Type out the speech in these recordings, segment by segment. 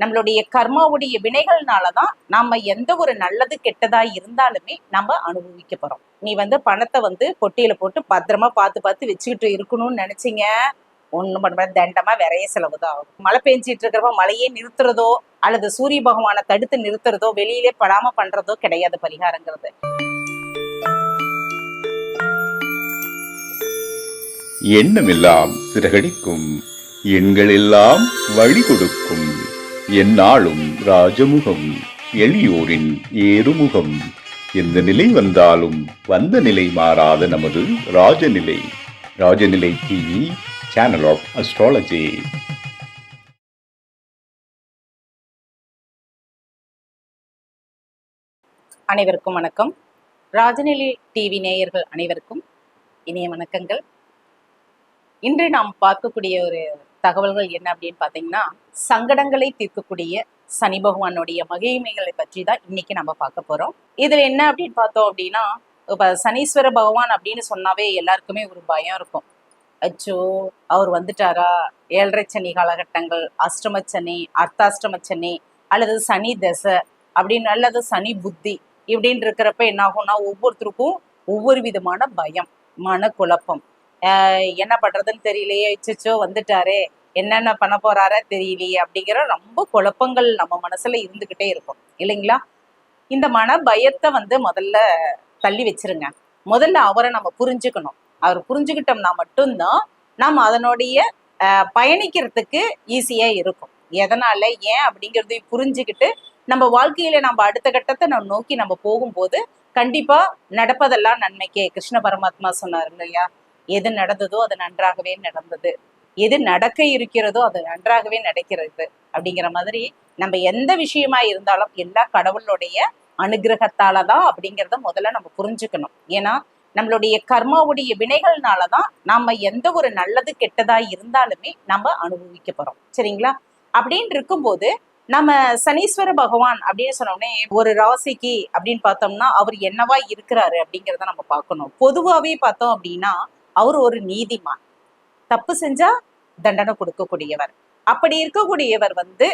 நம்மளுடைய கர்மாவுடைய வினைகள்னால தான் நாம எந்த ஒரு நல்லது கெட்டதா இருந்தாலுமே நம்ம அனுபவிக்க போறோம். நீ வந்து பணத்தை வந்து பொட்டியில போட்டு பத்திரமா பார்த்து பார்த்து வச்சுக்கிட்டு இருக்கணும்னு நினைச்சீங்க ஒண்ணும் பண்ண முடியாது. தண்டமா விரைய செலவு தான் ஆகும் மழை பெஞ்சிட்டு இருக்கிறப்ப மழையே நிறுத்துறதோ அல்லது சூரிய பகவானை தடுத்து நிறுத்துறதோ வெளியிலே படாம பண்றதோ கிடையாது பரிகாரங்கிறது. எண்ணமெல்லாம் சிறகடிக்கும் எண்களெல்லாம் வழி கொடுக்கும் எந்நாளும் ராஜமுகம் எளியோரின் ஏறுமுகம். எந்த நிலை வந்தாலும் வந்த நிலை மாறாத நமது Rajanilai. Rajanilai TV channel of astrology அனைவருக்கும் வணக்கம். ராஜநிலை டிவி நேயர்கள் அனைவருக்கும் இனிய வணக்கங்கள். இன்று நாம் பார்க்கக்கூடிய ஒரு தகவல்கள் என்ன அப்படின்னு பார்த்தீங்கன்னா சங்கடங்களை தீர்க்கக்கூடிய சனி பகவானுடைய மகிமைகளை பற்றி தான் இன்னைக்கு நம்ம பார்க்க போறோம். இதில் என்ன அப்படின்னு பார்த்தோம் அப்படின்னா இப்போ சனீஸ்வர பகவான் அப்படின்னு சொன்னாவே எல்லாருக்குமே ஒரு பயம் இருக்கும். அச்சோ அவர் வந்துட்டாரா? ஏழரை சனி காலகட்டங்கள் அஷ்டம சனி அர்த்தாஷ்டம சனி அல்லது சனி தசை அப்படின்னு அல்லது சனி புத்தி இப்படின்னு இருக்கிறப்ப என்ன ஆகும்னா ஒவ்வொருத்தருக்கும் ஒவ்வொரு விதமான பயம் மனக்குழப்பம். குழப்பம் என்ன பண்றதுன்னு தெரியலையே. இச்சோ வந்துட்டாரே. என்னென்ன பண்ண போறாரா தெரியலையே அப்படிங்கிற ரொம்ப குழப்பங்கள் நம்ம மனசுல இருந்துகிட்டே இருக்கும். இல்லைங்களா? இந்த மன பயத்தை வந்து முதல்ல தள்ளி வச்சிருங்க. முதல்ல அவரை நம்ம புரிஞ்சுக்கணும். அவர் புரிஞ்சுக்கிட்டோம்னா மட்டும்தான் நாம் அதனுடைய பயணிக்கிறதுக்கு ஈஸியா இருக்கும். எதனால ஏன் அப்படிங்கறதை புரிஞ்சுக்கிட்டு நம்ம வாழ்க்கையில நம்ம அடுத்த கட்டத்தை நம்ம நோக்கி நம்ம போகும்போது கண்டிப்பா நடப்பதெல்லாம் நன்மைக்கே. கிருஷ்ண பரமாத்மா சொன்னார் இல்லையா? எது நடந்ததோ அது நன்றாகவே நடந்தது. எது நடக்க இருக்கிறதோ அது நன்றாகவே நடக்கிறது அப்படிங்கிற மாதிரி நம்ம எந்த விஷயமா இருந்தாலும் எல்லா கடவுளுடைய அனுகிரகத்தால தான் அப்படிங்கிறத முதல்ல நம்ம புரிஞ்சுக்கணும். ஏன்னா நம்மளுடைய கர்மாவுடைய வினைகள்னால தான் நாம எந்த ஒரு நல்லது கெட்டதா இருந்தாலுமே நம்ம அனுபவிக்க போறோம். சரிங்களா? அப்படின்னு இருக்கும்போது நம்ம சனீஸ்வர பகவான் அப்படின்னு சொன்னோடனே ஒரு ராசிக்கு அப்படின்னு பார்த்தோம்னா அவர் என்னவா இருக்கிறாரு அப்படிங்கிறத நம்ம பார்க்கணும். பொதுவாகவே பார்த்தோம் அப்படின்னா அவர் ஒரு நீதிமான். தப்பு செஞ்சா தண்டனை கொடுக்கக்கூடியவர். அப்படி இருக்கக்கூடியவர் வந்து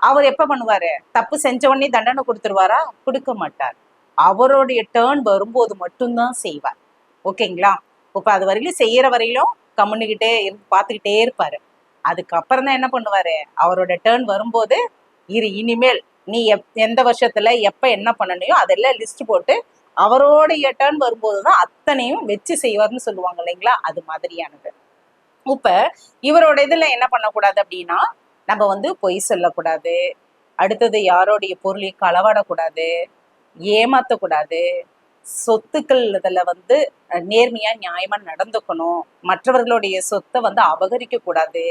அவர் எப்ப பண்ணுவாரு? தப்பு செஞ்ச உடனே தண்டனை கொடுத்துருவாரா? கொடுக்க மாட்டார். அவருடைய டேர்ன் வரும்போது மட்டும்தான் செய்வார். ஓகேங்களா? இப்ப அது வரையிலும் செய்யற வரையிலும் கம்முன்னுகிட்டே இருந்து பார்த்துக்கிட்டே இருப்பாரு. அதுக்கப்புறம் தான் என்ன பண்ணுவாரு? அவரோட டேர்ன் வரும்போது இரு இனிமேல் நீ எப் எந்த வருஷத்துல எப்ப என்ன பண்ணனையோ அதெல்லாம் லிஸ்ட் போட்டு அவரோடைய டேர்ன் வரும்போது தான் அத்தனையும் வச்சு செய்வார்னு சொல்லுவாங்க இல்லைங்களா? அது மாதிரியானது. இப்ப இவரோட இதுல என்ன பண்ணக்கூடாது அப்படின்னா நம்ம வந்து பொய் சொல்லக்கூடாது. அடுத்தது யாரோடைய பொருளையும் களவாடக்கூடாது. ஏமாத்தக்கூடாது. சொத்துக்கள் இதுல வந்து நேர்மையாக நேர்மையா நியாயமா நடந்துக்கணும். மற்றவர்களுடைய சொத்தை வந்து அபகரிக்க கூடாது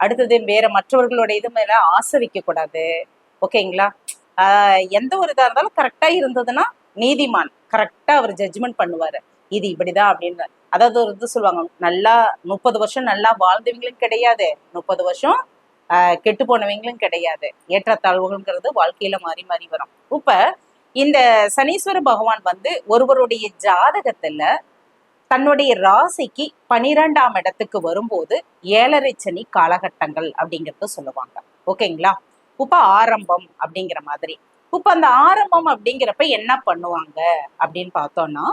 அடுத்தது வேற மற்றவர்களுடைய இது மேல ஆசை வைக்கக்கூடாது. ஓகேங்களா? ஆஹ் எந்த ஒரு இதாக இருந்தாலும் கரெக்டா இருந்ததுன்னா நீதிமான். கரெக்டா அவர் ஜட்ஜ்மெண்ட் பண்ணுவாரு. இது இப்படிதான் அப்படின்னு. அதாவது ஒரு இது சொல்லுவாங்க நல்லா முப்பது வருஷம் நல்லா வாழ்ந்தவங்களும் கிடையாது. முப்பது வருஷம் ஆஹ் கெட்டு போனவங்களும் கிடையாது. ஏற்றத்தாழ்வுகள்ங்கிறது வாழ்க்கையில மாறி மாறி வரும். இப்ப இந்த சனீஸ்வர பகவான் வந்து ஒருவருடைய ஜாதகத்துல தன்னுடைய ராசிக்கு பனிரெண்டாம் இடத்துக்கு வரும்போது ஏழரை சனி காலகட்டங்கள் அப்படிங்கிறத சொல்லுவாங்க. ஓகேங்களா? உப ஆரம்பம் அப்படிங்கிற மாதிரி. இப்ப அந்த ஆரம்பம் அப்படிங்கிறப்ப என்ன பண்ணுவாங்க அப்படின்னு பார்த்தோம்னா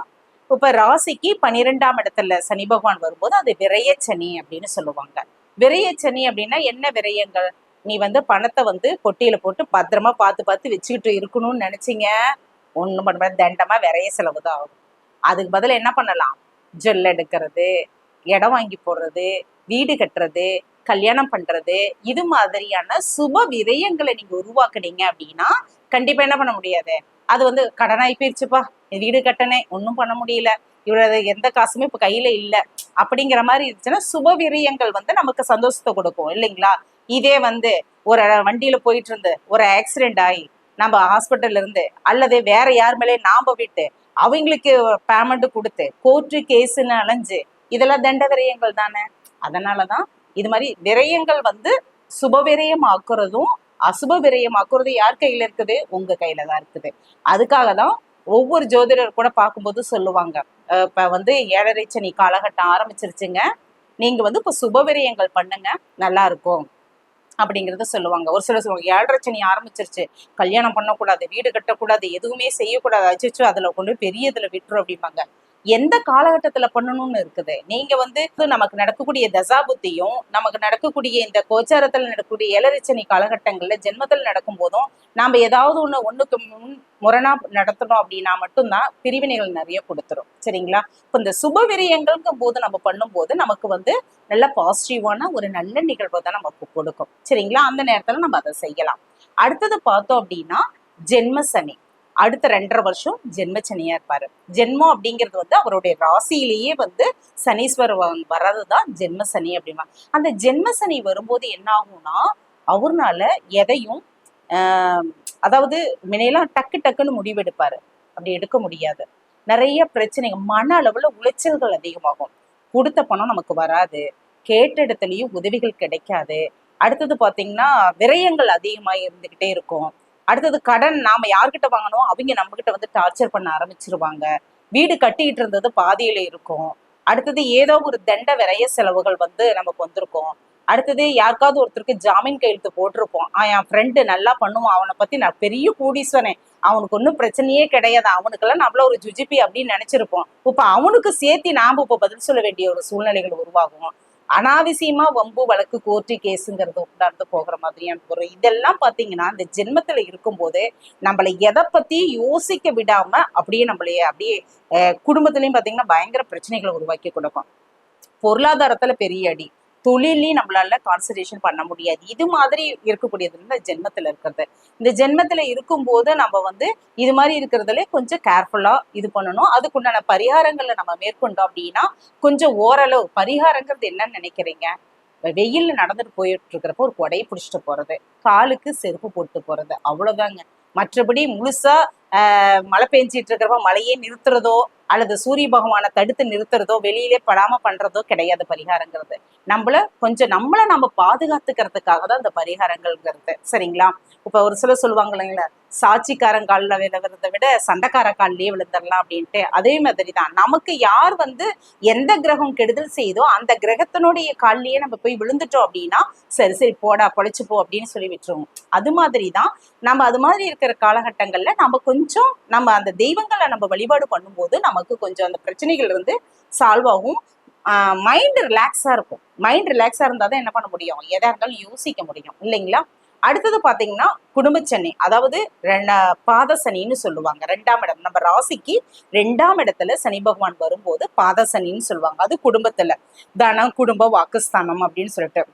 இப்ப ராசிக்கு பன்னிரெண்டாம் இடத்துல சனி பகவான் வரும்போது அது விரயச்சனி அப்படின்னு சொல்லுவாங்க. விரயச்சனி அப்படின்னா என்ன விரயங்கள்? நீ வந்து பணத்தை வந்து பொட்டியில போட்டு பத்திரமா பார்த்து பார்த்து வச்சுக்கிட்டு இருக்கணும்னு நினைச்சீங்க. ஒண்ணும் பண்ண முடியாது. தண்டமா விரைய செலவு தான் ஆகும். அதுக்கு பதிலா என்ன பண்ணலாம்? ஜுவல் எடுக்கிறது இடம் வாங்கி போடுறது வீடு கட்டுறது கல்யாணம் பண்றது இது மாதிரியான சுப விரயங்களை நீங்க உருவாக்குனீங்க அப்படின்னா கண்டிப்பா என்ன பண்ண முடியாது. அது வந்து கடனாகி போயிருச்சுப்பா. வீடு கட்டணே ஒன்றும் பண்ண முடியல. இவரது எந்த காசுமே இப்ப கையில இல்ல. அப்படிங்கிற மாதிரி இருந்துச்சுன்னா சுப விரியங்கள் வந்து நமக்கு சந்தோஷத்தை கொடுக்கும் இல்லைங்களா? இதே வந்து ஒரு வண்டியில போயிட்டு இருந்து ஒரு ஆக்சிடென்ட் ஆகி நம்ம ஹாஸ்பிட்டல்ல இருந்து அல்லது வேற யார் மேலே நாம விட்டு அவங்களுக்கு பேமெண்ட் கொடுத்து கோர்ட்டு கேஸுன்னு அலைஞ்சு இதெல்லாம் தண்ட விரயங்கள் தானே? அதனாலதான் இது மாதிரி விரயங்கள் வந்து சுப விரயம் ஆக்குறதும் அசுப விரயம் ஆக்குறதும் யார் கையில இருக்குது? உங்க கையில தான் இருக்குது. அதுக்காக தான் ஒவ்வொரு ஜோதிடர் கூட பார்க்கும்போது சொல்லுவாங்க. இப்ப வந்து ஏழரை சனி காலகட்டம் ஆரம்பிச்சிருச்சுங்க. நீங்க வந்து இப்ப சுப விரயங்கள் பண்ணுங்க. நல்லா இருக்கும். அப்படிங்கிறத சொல்லுவாங்க. ஒரு சிலர் சொல்லுவாங்க ஏழரை சனி ஆரம்பிச்சிருச்சு. கல்யாணம் பண்ணக்கூடாது வீடு கட்டக்கூடாது எதுவுமே செய்யக்கூடாது. அச்சோ அதுல கொண்டு பெரிய இதுல விட்டுரும் அப்படிம்பாங்க. எந்த காலகட்டத்துல பண்ணணும்னு இருக்குது? நீங்க வந்து நமக்கு நடக்கக்கூடிய தசாபுத்தியும் நமக்கு நடக்கக்கூடிய இந்த கோச்சாரத்துல நடக்கக்கூடிய ஏழரைச்சனி காலகட்டங்கள்ல ஜென்மத்தில் நடக்கும் போதும் நாம ஏதாவது ஒண்ணு ஒண்ணுக்கு முன் முரணா நடத்தணும் அப்படின்னா மட்டும்தான் பிரிவினைகள் நிறைய கொடுத்துரும். சரிங்களா? இப்போ இந்த சுப விரியங்கள்ங்கும் போது நம்ம பண்ணும்போது நமக்கு வந்து நல்ல பாசிட்டிவான ஒரு நல்ல நிகழ்வை தான் நமக்கு கொடுக்கும். சரிங்களா? அந்த நேரத்துல நம்ம அதை செய்யலாம். அடுத்தது பார்த்தோம் அப்படின்னா ஜென்ம சனி அடுத்த ரெண்டரை வருஷம் ஜென்ம சனியா இருப்பாரு. ஜென்மம் அப்படிங்கிறது வந்து அவருடைய ராசியிலேயே வந்து சனீஸ்வரர் வர்றது வர்றதுதான் ஜென்ம சனி அப்படிமா. அந்த ஜென்ம சனி வரும்போது என்ன ஆகும்னா அவர்னால எதையும் ஆஹ் அதாவது முன்னையெல்லாம் டக்கு டக்குன்னு முடிவெடுப்பாரு. அப்படி எடுக்க முடியாது. நிறைய பிரச்சனைகள் மன அளவுல உளைச்சல்கள் அதிகமாகும். கொடுத்த பணம் நமக்கு வராது. கேட்ட இடத்துலயும் உதவிகள் கிடைக்காது. அடுத்தது பாத்தீங்கன்னா விரயங்கள் அதிகமாக இருந்துக்கிட்டே இருக்கும். அடுத்தது கடன் நாம யார்கிட்ட வாங்கணும் அவங்க நம்ம கிட்ட வந்து டார்ச்சர் பண்ண ஆரம்பிச்சிருவாங்க. வீடு கட்டிக்கிட்டு இருந்தது பாதியில இருக்கும். அடுத்தது ஏதோ ஒரு தண்ட விரைய செலவுகள் வந்து நமக்கு வந்திருக்கும். அடுத்தது யாருக்காவது ஒருத்தருக்கு ஜாமீன் கையெழுத்து போட்டிருப்போம். ஆ என் ஃப்ரெண்டு நல்லா பண்ணுவான். அவனை பத்தி நான் பெரிய கூடீஸ்வரன். அவனுக்கு ஒன்றும் பிரச்சனையே கிடையாது. அவனுக்கெல்லாம் நம்மள ஒரு ஜுஜிபி அப்படின்னு நினைச்சிருப்போம். இப்போ அவனுக்கு சேர்த்து நாம இப்போ பதில் சொல்ல வேண்டிய ஒரு சூழ்நிலைகள் உருவாகும். அனாவசியமா வம்பு வழக்கு கோர்ட்டு கேஸுங்கிறது உண்டார்ந்து போகிற மாதிரியான பொருள் இதெல்லாம் பாத்தீங்கன்னா இந்த ஜென்மத்துல இருக்கும்போது நம்மளை எதை பத்தி யோசிக்க விடாம அப்படியே நம்மளைய அப்படியே அஹ், குடும்பத்திலயும் பாத்தீங்கன்னா பயங்கர பிரச்சனைகளை உருவாக்கி கொடுக்கும். பொருளாதாரத்துல பெரிய அடி. தொழிலையும் நம்மளால கான்சன்ட்ரேஷன் பண்ண முடியாது. இது மாதிரி இருக்கக்கூடியது இந்த ஜென்மத்துல இருக்கிறது. இந்த ஜென்மத்துல இருக்கும்போது நம்ம வந்து இது மாதிரி இருக்கிறதுல கொஞ்சம் கேர்ஃபுல்லா இது பண்ணணும். அதுக்குண்டான பரிகாரங்களை நம்ம மேற்கொண்டோம் அப்படின்னா கொஞ்சம் ஓரளவு பரிகாரங்கிறது என்னன்னு நினைக்கிறீங்க? வெயில்ல நடந்துட்டு போயிட்டு இருக்கிறப்ப ஒரு கொடையை பிடிச்சிட்டு போறது காலுக்கு செருப்பு போட்டு போறது அவ்வளவுதாங்க. மற்றபடி முழுசா மழை பெஞ்சிட்டு இருக்கிறப்ப மழையே நிறுத்துறதோ அல்லது சூரிய பகவானை தடுத்து நிறுத்துறதோ வெளியிலே படாம பண்றதோ கிடையாது பரிகாரங்கிறது. நம்மள கொஞ்சம் நம்மள நம்ம பாதுகாத்துக்கிறதுக்காக தான் இந்த பரிகாரங்கள்ங்கிறது. சரிங்களா? இப்ப ஒரு சிலர் சொல்லுவாங்க இல்லைங்களா சாட்சிக்காரன் காலில் விழுகிறத விட சண்டைக்கார காலிலேயே விழுந்துடலாம் அப்படின்ட்டு. அதே மாதிரி தான். நமக்கு யார் வந்து எந்த கிரகம் கெடுதல் செய்தோ அந்த கிரகத்தினுடைய காலிலேயே நம்ம போய் விழுந்துட்டோம் அப்படின்னா சரி சரி போடா பொழைச்சு போ அப்படின்னு சொல்லி விட்டுருவோம். அது மாதிரி தான் நம்ம அது மாதிரி இருக்கிற காலகட்டங்கள்ல நம்ம கொஞ்சம் நம்ம அந்த தெய்வங்களை நம்ம வழிபாடு பண்ணும்போது நம்ம நமக்கு கொஞ்சம் அந்த பிரச்சனைகள் இருந்து சால்வ் ஆகும். மைண்ட் ரிலாக்ஸாக இருக்கும். மைண்ட் ரிலாக்ஸா இருந்தா தான் என்ன பண்ண முடியும்? எதா இருந்தாலும் யோசிக்க முடியும். இல்லைங்களா? அடுத்தது பாத்தீங்கன்னா குடும்பச்சனி அதாவது ரெண்டா- பாத சனின்னு சொல்லுவாங்க. ரெண்டாம் இடம். நம்ம ராசிக்கு ரெண்டாம் இடத்துல சனி பகவான் வரும்போது பாத சனின்னு சொல்லுவாங்க. அது குடும்பத்துல. தனம் குடும்ப வாக்குஸ்தானம் அப்படின்னு சொல்லிட்டு.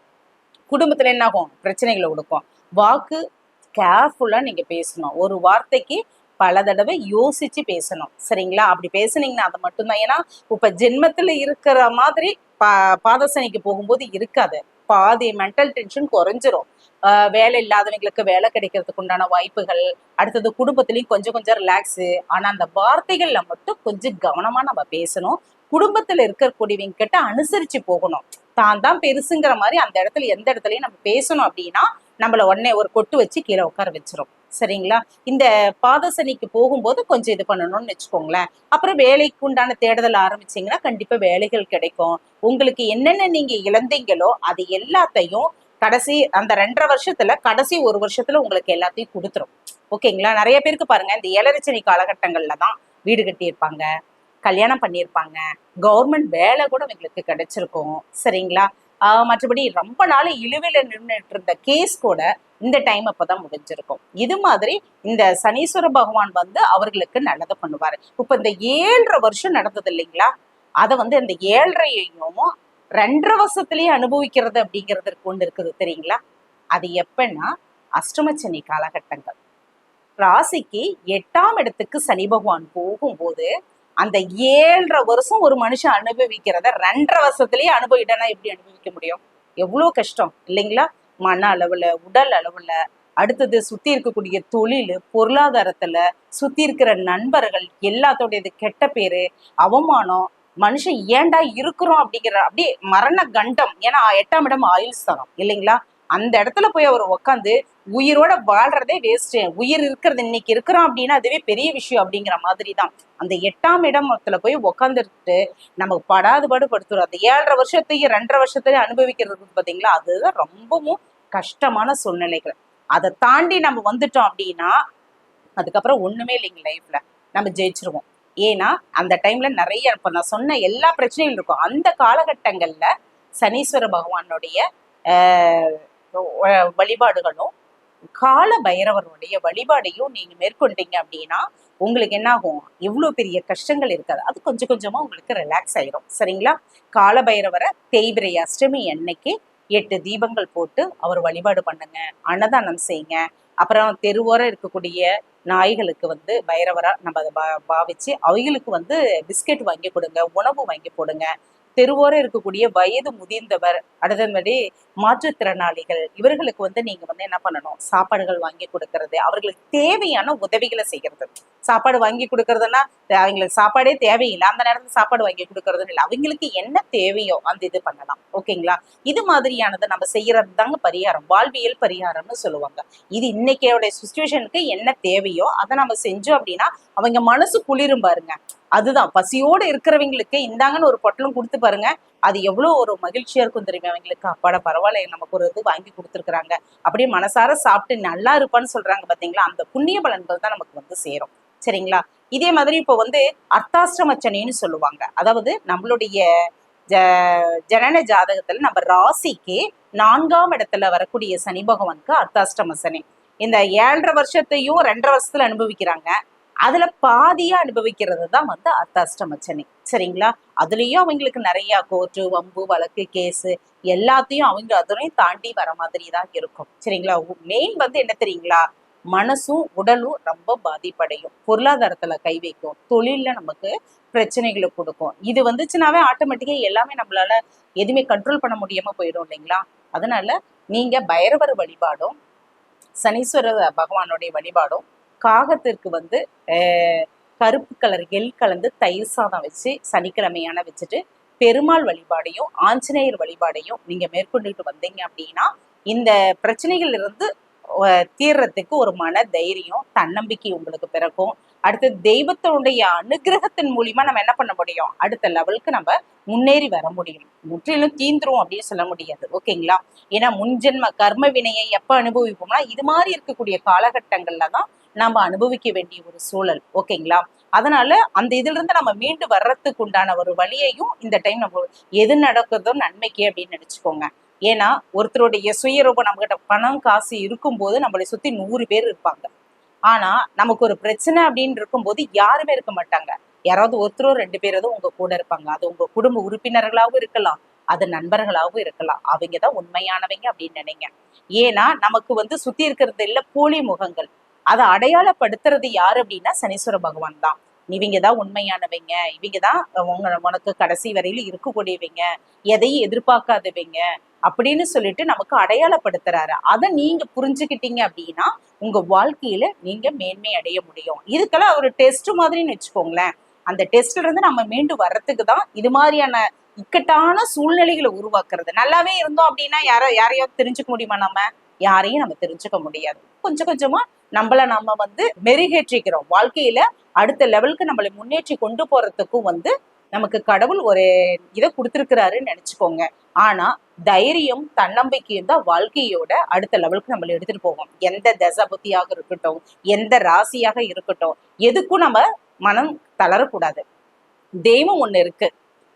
குடும்பத்துல என்ன ஆகும்? பிரச்சனைகளை கொடுக்கும் வாக்கு கேர்ஃபுல்லா நீங்க பேசணும். ஒரு வார்த்தைக்கு பல தடவை யோசிச்சு பேசணும். சரிங்களா? அப்படி பேசுனீங்கன்னா அது மட்டும்தான். ஏன்னா இப்ப ஜென்மத்துல இருக்கிற மாதிரி பா பாதசனிக்கு போகும்போது இருக்காது. பாதி மென்டல் டென்ஷன் குறைஞ்சிரும். ஆஹ் வேலை இல்லாதவங்களுக்கு வேலை கிடைக்கிறதுக்கு உண்டான வாய்ப்புகள் அடுத்தது குடும்பத்திலையும் கொஞ்சம் கொஞ்சம் ரிலாக்ஸு ஆனா அந்த வார்த்தைகள்ல மட்டும் கொஞ்சம் கவனமா நம்ம பேசணும். குடும்பத்துல இருக்கக்கூடியவங்க கிட்ட அனுசரிச்சு போகணும். தான் தான் பெருசுங்கிற மாதிரி அந்த இடத்துல எந்த இடத்துலயும் நம்ம பேசணும் அப்படின்னா நம்மள உடனே ஒரு கொட்டு வச்சு கீழே உட்கார வச்சிரும். சரிங்களா? இந்த பாதசனிக்கு போகும்போது கொஞ்சம் இது பண்ணணும்னு வச்சுக்கோங்களேன். அப்புறம் வேலைக்கு உண்டான தேடுதல் ஆரம்பிச்சீங்கன்னா கண்டிப்பா வேலைகள் கிடைக்கும். உங்களுக்கு என்னென்ன நீங்க இழந்தீங்களோ அது எல்லாத்தையும் கடைசி அந்த ரெண்டரை வருஷத்துல கடைசி ஒரு வருஷத்துல உங்களுக்கு எல்லாத்தையும் கொடுத்துரும். ஓகேங்களா? நிறைய பேருக்கு பாருங்க இந்த ஏழரச்சனி காலகட்டங்கள்ல தான் வீடு கட்டியிருப்பாங்க கல்யாணம் பண்ணியிருப்பாங்க. கவர்மெண்ட் வேலை கூட இவங்களுக்கு கிடைச்சிருக்கும். சரிங்களா? ஆஹ் மற்றபடி ரொம்ப நாள் இழுவையில நின்றுட்டு இருந்த கேஸ் கூட இந்த டைம் அப்பதான் முடிஞ்சிருக்கும். இது மாதிரி இந்த சனீஸ்வர பகவான் வந்து அவர்களுக்கு நல்லதை பண்ணுவாரு. இப்ப இந்த ஏழரை வருஷம் நடந்தது இல்லைங்களா? அதை வந்து இந்த ஏழரையையும் ரெண்டரை வருஷத்துலயே அனுபவிக்கிறது அப்படிங்கிறது ஒன்று இருக்குது தெரியுங்களா? அது எப்பன்னா அஷ்டமச்சனி காலகட்டங்கள். ராசிக்கு எட்டாம் இடத்துக்கு சனி பகவான் போகும்போது அந்த ஏழரை வருஷம் ஒரு மனுஷன் அனுபவிக்கிறத ரெண்டரை வருஷத்துலயே அனுபவிட்டனா எப்படி அனுபவிக்க முடியும்? எவ்வளோ கஷ்டம் இல்லைங்களா? மன அளவுல உடல் அளவுல அடுத்தது சுத்தி இருக்கக்கூடிய தொழில் பொருளாதாரத்துல சுத்தி இருக்கிற நண்பர்கள் எல்லாத்தோடைய கெட்ட பேரு அவமானம் மனுஷன் ஏன்டா இருக்கிறோம் அப்படிங்கிற அப்படியே மரண கண்டம். ஏன்னா எட்டாம் இடம் ஆயுள் ஸ்தலம் இல்லைங்களா? அந்த இடத்துல போய் அவர் உட்காந்து உயிரோட வாழ்றதே வேஸ்ட் உயிர் இருக்கிறது இன்னைக்கு இருக்கிறோம் அப்படின்னா அதுவே பெரிய விஷயம் அப்படிங்கிற மாதிரி தான் அந்த எட்டாம் இடத்துல போய் உட்காந்துட்டு நமக்கு படாது பாடு படுத்துரும் அந்த ஏழரை வருஷத்தையும் ரெண்டரை வருஷத்தையும் அனுபவிக்கிறது பார்த்தீங்களா பாத்தீங்களா? அதுதான் ரொம்பவும் கஷ்டமான சூழ்நிலைகள். அதை தாண்டி நம்ம வந்துட்டோம் அப்படின்னா அதுக்கப்புறம் ஒண்ணுமே இல்லைங்க லைஃப்ல நம்ம ஜெயிச்சிருவோம். ஏன்னா அந்த டைம்ல நிறைய இப்போ நான் சொன்ன எல்லா பிரச்சனையும் இருக்கும். அந்த காலகட்டங்கள்ல சனீஸ்வர பகவானுடைய ஆஹ், வழிபாடுகளும் கால பைரவருடைய வழிபாடையும் நீங்க மேற்கொண்டீங்க அப்படின்னா உங்களுக்கு என்ன ஆகும்? இவ்வளவு பெரிய கஷ்டங்கள் இருக்காது. அது கொஞ்சம் கொஞ்சமா உங்களுக்கு ரிலாக்ஸ் ஆயிரும். சரிங்களா? கால பைரவரை தேய்பிரை அஷ்டமி அன்னைக்கு எட்டு தீபங்கள் போட்டு அவர் வழிபாடு பண்ணுங்க அன்னதானம் செய்யுங்க. அப்புறம் தெருவோரம் இருக்கக்கூடிய நாய்களுக்கு வந்து பைரவரா நம்ம அதை பா- பாவிச்சு அவங்களுக்கு வந்து பிஸ்கெட் வாங்கி கொடுங்க உணவு வாங்கி போடுங்க. தெருவோரம் இருக்கக்கூடிய வயது முதிர்ந்தவர் அடுத்தபடி மாற்றுத்திறனாளிகள் இவர்களுக்கு வந்து நீங்க வந்து என்ன பண்ணணும்? சாப்பாடுகள் வாங்கி கொடுக்கறது. அவர்களுக்கு தேவையான உதவிகளை செய்யறது சாப்பாடு வாங்கி கொடுக்கறதுன்னா அவங்களுக்கு சாப்பாடே தேவையில்லை. அந்த நேரத்துல சாப்பாடு வாங்கி கொடுக்கறதுன்னு இல்லை. அவங்களுக்கு என்ன தேவையோ அந்த இது பண்ணலாம். ஓகேங்களா? இது மாதிரியானதை நம்ம செய்யறது தாங்க பரிகாரம். வாழ்வியல் பரிகாரம்னு சொல்லுவாங்க. இது இன்னைக்கோட சுச்சுவேஷனுக்கு என்ன தேவையோ அதை நம்ம செஞ்சோம் அப்படின்னா அவங்க மனசு குளிரும் பாருங்க. அதுதான். பசியோடு இருக்கிறவங்களுக்கு இந்தாங்கன்னு ஒரு பொட்டலும் கொடுத்து பாருங்க. அது எவ்வளவு ஒரு மகிழ்ச்சியாக இருக்கும் தெரியுமா? அவங்களுக்கு அப்பாட பரவாயில்ல நமக்கு ஒரு இது வாங்கி கொடுத்துருக்குறாங்க. அப்படியே மனசார சாப்பிட்டு நல்லா இருப்பான்னு சொல்றாங்க பார்த்தீங்களா அந்த புண்ணிய பலன்கள் தான் நமக்கு வந்து சேரும். சரிங்களா? இதே மாதிரி இப்போ வந்து அர்த்தாஷ்டமச்சனின்னு சொல்லுவாங்க. அதாவது நம்மளுடைய ஜ- ஜனன ஜாதகத்துல நம்ம ராசிக்கு நான்காம் இடத்துல வரக்கூடிய சனி பகவானுக்கு அர்த்தாஷ்டம சனி. இந்த ஏழரை வருஷத்தையும் ரெண்டரை வருஷத்துல அனுபவிக்கிறாங்க. அதுல பாதியா அனுபவிக்கிறது தான் வந்து அர்த்தாஷ்டமச்சனை. சரிங்களா? அதுலயும் அவங்களுக்கு நிறைய கோர்ட்டு வம்பு வழக்கு கேஸு எல்லாத்தையும் அவங்க அதனையும் தாண்டி வர மாதிரி தான் இருக்கும். சரிங்களா? மெயின் வந்து என்ன தெரியுங்களா? மனசும் உடலும் ரொம்ப பாதிப்படையும். பொருளாதாரத்துல கை வைக்கும். தொழில்ல நமக்கு பிரச்சனைகளை கொடுக்கும். இது வந்துச்சுனாவே ஆட்டோமேட்டிக்கா எல்லாமே நம்மளால எதுவுமே கண்ட்ரோல் பண்ண முடியாம போயிடும் இல்லைங்களா? அதனால நீங்க பைரவர் வழிபாடும் சனீஸ்வர பகவானுடைய வழிபாடும் காகத்திற்கு வந்து ஆஹ், கருப்பு கலர் எல் கலந்து தயிர் சாதம் வச்சு சனிக்கிழமையான வச்சுட்டு பெருமாள் வழிபாடையும் ஆஞ்சநேயர் வழிபாடையும் நீங்க மேற்கொண்டுட்டு வந்தீங்க அப்படின்னா இந்த பிரச்சனைகள் இருந்து தீர்றதுக்கு ஒரு மன தைரியம் தன்னம்பிக்கை உங்களுக்கு பிறக்கும். அடுத்து தெய்வத்தினுடைய அனுகிரகத்தின் மூலியமா நம்ம என்ன பண்ண முடியும்? அடுத்த லெவலுக்கு நம்ம முன்னேறி வர முடியும். முற்றிலும் தீந்துரும் அப்படின்னு சொல்ல முடியாது. ஓகேங்களா? ஏன்னா முன்ஜென்ம கர்ம வினையை எப்ப அனுபவிப்போம்னா இது மாதிரி இருக்கக்கூடிய காலகட்டங்கள்ல தான் நம்ம அனுபவிக்க வேண்டிய ஒரு சூழல் ஓகேங்களா? அதனால அந்த இதுல இருந்து நம்ம மீண்டு வர்றதுக்கு உண்டான ஒரு வழியையும் இந்த டைம் நம்ம எது நடக்குதோ நன்மைக்கு அப்படின்னு நினைச்சுக்கோங்க. ஏன்னா ஒருத்தருடைய சுயரூபம் நம்ம கிட்ட பணம் காசு இருக்கும்போது நம்மளை சுத்தி நூறு பேர் இருப்பாங்க. ஆனா நமக்கு ஒரு பிரச்சனை அப்படின்னு இருக்கும்போது யாருமே இருக்க மாட்டாங்க. யாராவது ஒருத்தரோ ரெண்டு பேராவது உங்க கூட இருப்பாங்க. அது உங்க குடும்ப உறுப்பினர்களாகவும் இருக்கலாம். அது நண்பர்களாகவும் இருக்கலாம். அவங்க தான் உண்மையானவங்க அப்படின்னு நினைங்க. ஏன்னா நமக்கு வந்து சுத்தி இருக்கிறது இல்ல போலி முகங்கள். அதை அடையாளப்படுத்துறது யாரு அப்படின்னா சனீஸ்வர பகவான் தான். இவங்க தான் உண்மையானவங்க. இவங்க தான் உங்க உனக்கு கடைசி வரையில இருக்கக்கூடியவங்க. எதையும் எதிர்பார்க்காதவங்க அப்படின்னு சொல்லிட்டு நமக்கு அடையாளப்படுத்துறாரு. அதை நீங்க புரிஞ்சுக்கிட்டீங்க அப்படின்னா உங்க வாழ்க்கையில நீங்க மேன்மை அடைய முடியும். இதுக்கெல்லாம் ஒரு டெஸ்ட் மாதிரின்னு வச்சுக்கோங்களேன். அந்த டெஸ்ட்ல இருந்து நம்ம மீண்டு வர்றதுக்கு தான் இது மாதிரியான இக்கட்டான சூழ்நிலைகளை உருவாக்குறது. நல்லாவே இருந்தோம் அப்படின்னா யாரோ யாரையாவது தெரிஞ்சுக்க முடியுமா நம்ம? யாரையும் நம்ம தெரிஞ்சுக்க முடியாது. கொஞ்சம் கொஞ்சமா நம்மள நம்ம வந்து மெருகேற்றிக்கிறோம். வாழ்க்கையில அடுத்த லெவலுக்கு நம்மளை முன்னேற்றி கொண்டு போறதுக்கும் வந்து நமக்கு கடவுள் ஒரு இதை கொடுத்துருக்கிறாருன்னு நினைச்சுக்கோங்க. ஆனா தைரியம் தன்னம்பிக்கையும் தான் வாழ்க்கையோட அடுத்த லெவலுக்கு நம்மளை எடுத்துட்டு போவோம் எந்த தசபுத்தியாக இருக்கட்டும் எந்த ராசியாக இருக்கட்டும் எதுக்கும் நம்ம மனம் தளரக்கூடாது. தெய்வம் ஒண்ணு இருக்கு.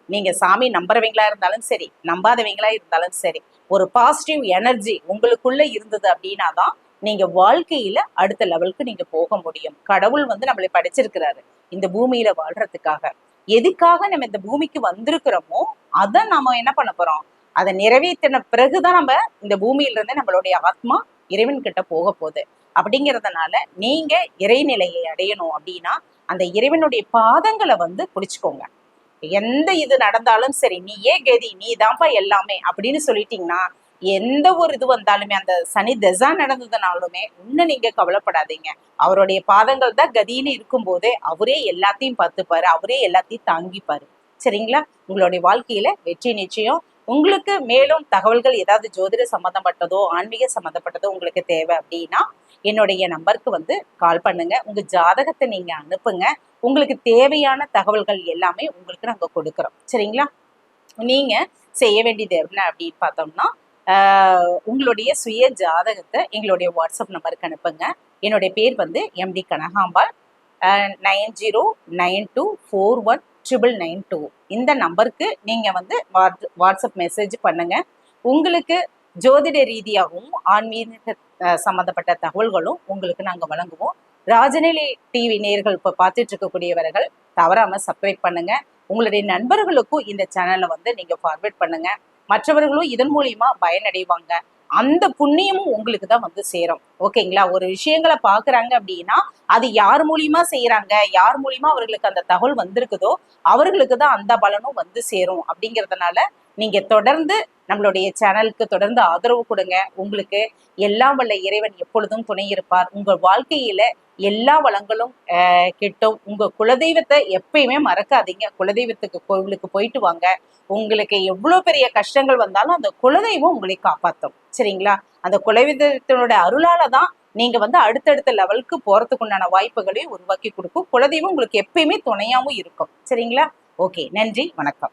நீங்க சாமி நம்புறவங்களா இருந்தாலும் சரி நம்பாதவங்களா இருந்தாலும் சரி ஒரு பாசிட்டிவ் எனர்ஜி உங்களுக்குள்ள இருந்தது அப்படின்னா தான் நீங்க வாழ்க்கையில அடுத்த லெவலுக்கு நீங்க போக முடியும். கடவுள் வந்து நம்மளை படைச்சிருக்கிறாரு இந்த பூமியில வாழ்றதுக்காக. எதுக்காக நம்ம இந்த பூமிக்கு வந்திருக்கிறோமோ அதை நாம என்ன பண்ண போறோம்? அதை நிறைவேற்றின பிறகுதான் நம்ம இந்த பூமியில இருந்து நம்மளுடைய ஆத்மா இறைவன் கிட்ட போக போகுது. அப்படிங்கறதுனால நீங்க இறைநிலையை அடையணும் அப்படின்னா அந்த இறைவனுடைய பாதங்களை வந்து பிடிச்சுக்கோங்க எந்த இது நடந்தாலும் சரி நீ ஏ கதி நீ தான்ப்பா எல்லாமே அப்படின்னு சொல்லிட்டீங்கன்னா எந்த ஒரு இது வந்தாலுமே அந்த சனி தசா நடந்ததுனாலுமே இன்னும் நீங்க கவலைப்படாதீங்க. அவருடைய பாதங்கள் தான் கதின்னு இருக்கும்போதே அவரே எல்லாத்தையும் பார்த்துப்பாரு அவரே எல்லாத்தையும் தாங்கிப்பாரு. சரிங்களா? உங்களுடைய வாழ்க்கையில வெற்றி நிச்சயம். உங்களுக்கு மேலும் தகவல்கள் ஏதாவது ஜோதிட சம்மந்தப்பட்டதோ ஆன்மீக சம்மந்தப்பட்டதோ உங்களுக்கு தேவை அப்படின்னா என்னுடைய நம்பருக்கு வந்து கால் பண்ணுங்க. உங்க ஜாதகத்தை நீங்க அனுப்புங்க. உங்களுக்கு தேவையான தகவல்கள் எல்லாமே உங்களுக்கு நாங்கள் கொடுக்குறோம். சரிங்களா? நீங்கள் செய்ய வேண்டியது என்ன அப்படின்னு பார்த்தோம்னா உங்களுடைய சுய ஜாதகத்தை எங்களுடைய வாட்ஸ்அப் நம்பருக்கு அனுப்புங்க. என்னுடைய பேர் வந்து MD Kanagambal. Nine zero nine two four one triple nine two இந்த நம்பருக்கு நீங்கள் வந்து வாட்ஸ் வாட்ஸ்அப் மெசேஜ் பண்ணுங்க. உங்களுக்கு ஜோதிட ரீதியாகவும் ஆன்மீக சம்மந்தப்பட்ட தகவல்களும் உங்களுக்கு நாங்கள் வழங்குவோம். ராஜநிலை டிவி நேயர்கள் இப்போ பார்த்துட்டு இருக்கக்கூடியவர்கள் தவறாம சப்ஸ்கிரைப் பண்ணுங்க. உங்களுடைய நண்பர்களுக்கும் இந்த சேனலை வந்து நீங்க ஃபார்வர்ட் பண்ணுங்க. மற்றவர்களும் இதன் மூலியமா பயனடைவாங்க. அந்த புண்ணியமும் உங்களுக்கு தான் வந்து சேரும். ஓகேங்களா ஒரு விஷயங்களை பாக்குறாங்க அப்படின்னா அது யார் மூலியமா செய்யறாங்க? யார் மூலியமா அவர்களுக்கு அந்த தகவல் வந்திருக்குதோ அவர்களுக்கு தான் அந்த பலனும் வந்து சேரும். அப்படிங்கறதுனால நீங்க தொடர்ந்து நம்மளுடைய சேனலுக்கு தொடர்ந்து ஆதரவு கொடுங்க. உங்களுக்கு எல்லாம் வல்ல இறைவன் எப்பொழுதும் துணை இருப்பார். உங்க வாழ்க்கையில எல்லா வளங்களும் ஆஹ், கிட்டும். உங்க குலதெய்வத்தை எப்பயுமே மறக்காதீங்க. குலதெய்வத்துக்கு கோவிலுக்கு போயிட்டு வாங்க. உங்களுக்கு எவ்வளோ பெரிய கஷ்டங்கள் வந்தாலும் அந்த குலதெய்வம் உங்களை காப்பாற்றும் சரிங்களா? அந்த குலதெய்வத்தினோட அருளால தான் நீங்கள் வந்து அடுத்தடுத்த லெவலுக்கு போறதுக்கு உண்டான வாய்ப்புகளையும் உருவாக்கி கொடுக்கும். குலதெய்வம் உங்களுக்கு எப்பயுமே துணையாகவும் இருக்கும். சரிங்களா? ஓகே. நன்றி. வணக்கம்.